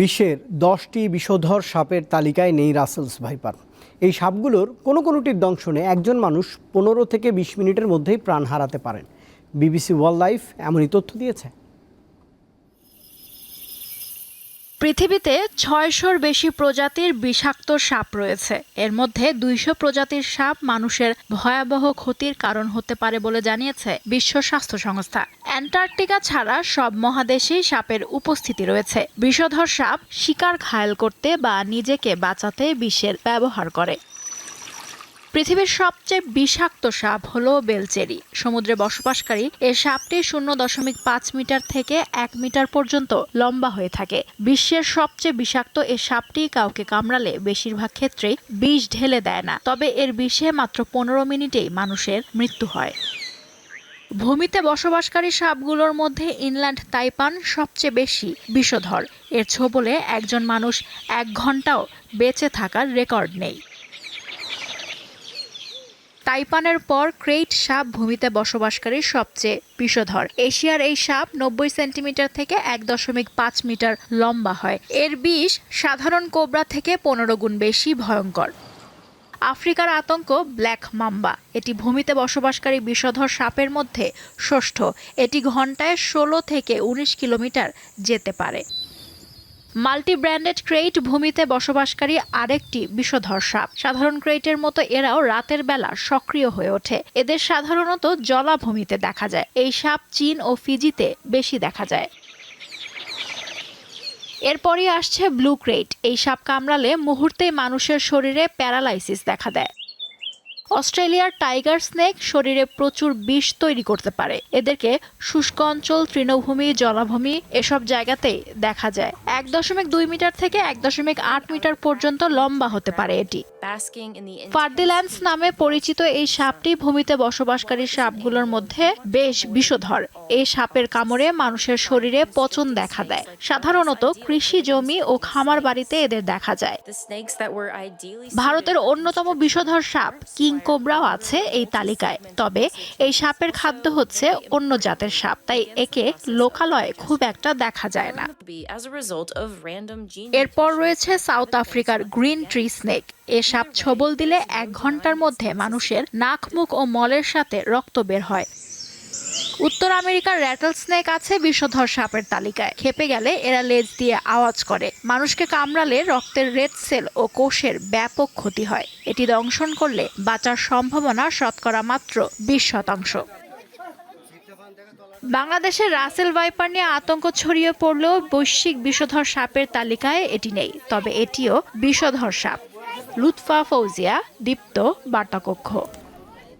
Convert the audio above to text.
বিশ্বের দশটি বিষধর সাপের তালিকায় নেই রাসেলস ভাইপার। এই সাপগুলোর কোনো কোনোটির দংশনে একজন মানুষ পনেরো থেকে বিশ মিনিটের মধ্যেই প্রাণ হারাতে পারেন। বিবিসি ওয়ার্ল্ড লাইফ এমনই তথ্য দিয়েছে। পৃথিবীতে ছয়শোর বেশি প্রজাতির বিষাক্ত সাপ রয়েছে। এর মধ্যে দুইশো প্রজাতির সাপ মানুষের ভয়াবহ ক্ষতির কারণ হতে পারে বলে জানিয়েছে বিশ্ব স্বাস্থ্য সংস্থা। অ্যান্টার্কটিকা ছাড়া সব মহাদেশেই সাপের উপস্থিতি রয়েছে। বিষধর সাপ শিকার ঘায়াল করতে বা নিজেকে বাঁচাতে বিষের ব্যবহার করে। পৃথিবীর সবচেয়ে বিষাক্ত সাপ হলো বেলচেরি। সমুদ্রে বসবাসকারী, এ সাপটি শূন্য দশমিক পাঁচ মিটার থেকে এক মিটার পর্যন্ত লম্বা হয়ে থাকে। বিশ্বের সবচেয়ে বিষাক্ত এ সাপটি কাউকে কামড়ালে বেশিরভাগ ক্ষেত্রেই বিষ ঢেলে দেয় না। তবে এর বিষে মাত্র পনেরো মিনিটেই মানুষের মৃত্যু হয়। ভূমিতে বসবাসকারী সাপগুলোর মধ্যে ইনল্যান্ড তাইপান সবচেয়ে বেশি বিষধর। এর ছোবলে একজন মানুষ এক ঘন্টাও বেঁচে থাকার রেকর্ড নেই। তাইপানের পর ক্রেইট সাপ ভূমিতে বসবাসকারী সবচেয়ে বিষধর। এশিয়ার এই সাপ নব্বই সেন্টিমিটার থেকে এক দশমিক পাঁচ মিটার লম্বা হয়। এর বিষ সাধারণ কোবরা থেকে পনেরো গুণ বেশি ভয়ঙ্কর। আফ্রিকার আতঙ্ক ব্ল্যাক মাম্বা। এটি ভূমিতে বসবাসকারী বিষধর সাপের মধ্যে ষষ্ঠ। এটি ঘন্টায় ষোলো থেকে উনিশ কিলোমিটার যেতে পারে। মাল্টি ব্র্যান্ডেড ক্রেইট ভূমিতে বসবাসকারী আরেকটি বিষধর সাপ। সাধারণ ক্রেইটের মতো এরাও রাতের বেলা সক্রিয় হয়ে ওঠে। এদের সাধারণত জলাভূমিতে দেখা যায়। এই সাপ চীন ও ফিজিতে বেশি দেখা যায়। এরপরই আসছে ব্লু ক্রেট এই সাপ কামড়ালে মুহূর্তেই মানুষের শরীরে প্যারালাইসিস দেখা দেয়। অস্ট্রেলিয়ার টাইগার স্নেক শরীরে প্রচুর বিষ তৈরি করতে পারে। এদেরকে শুষ্ক অঞ্চল তৃণভূমি জলাভূমি এসব জায়গাতেই দেখা যায়। এক দশমিক দুই মিটার থেকে এক দশমিক আট মিটার পর্যন্ত লম্বা হতে পারে এটি। ফার্দিল্যান্ডস নামে পরিচিত এই সাপটি ভূমিতে বসবাসকারী সাপগুলোর মধ্যে বেশ বিষধর। এই সাপের কামড়ে মানুষের শরীরে পচন দেখা দেয়। সাধারণত কৃষি জমি ও খামার বাড়িতে এদের দেখা যায়। ভারতের অন্যতম বিষধর সাপ কিং কোবরাও আছে এই তালিকায়। তবে এই সাপের খাদ্য হচ্ছে অন্য জাতের সাপ, তাই একে লোকালয়ে খুব একটা দেখা যায় না। এরপর রয়েছে সাউথ আফ্রিকার গ্রিন ট্রি স্নেক। এ সাপ ছবল দিলে এক ঘণ্টার মধ্যে মানুষের নাক, মুখ ও মলের সাথে রক্ত বের হয়। উত্তর আমেরিকার র্যাটল স্নেক আছে বিষধর সাপের তালিকায়। খেপে গেলে এরা লেজ দিয়ে আওয়াজ করে। মানুষকে কামড়ালে রক্তের রেড সেল ও কোষের ব্যাপক ক্ষতি হয়। এটি দংশন করলে বাঁচার সম্ভাবনা শতকরা মাত্র বিশ শতাংশ। বাংলাদেশের রাসেল ভাইপার নিয়ে আতঙ্ক ছড়িয়ে পড়লেও বৈশ্বিক বিষধর সাপের তালিকায় এটি নেই। তবে এটিও বিষধর সাপ। লুৎফা ফৌজিয়া, দীপ্ত বার্তাকক্ষ।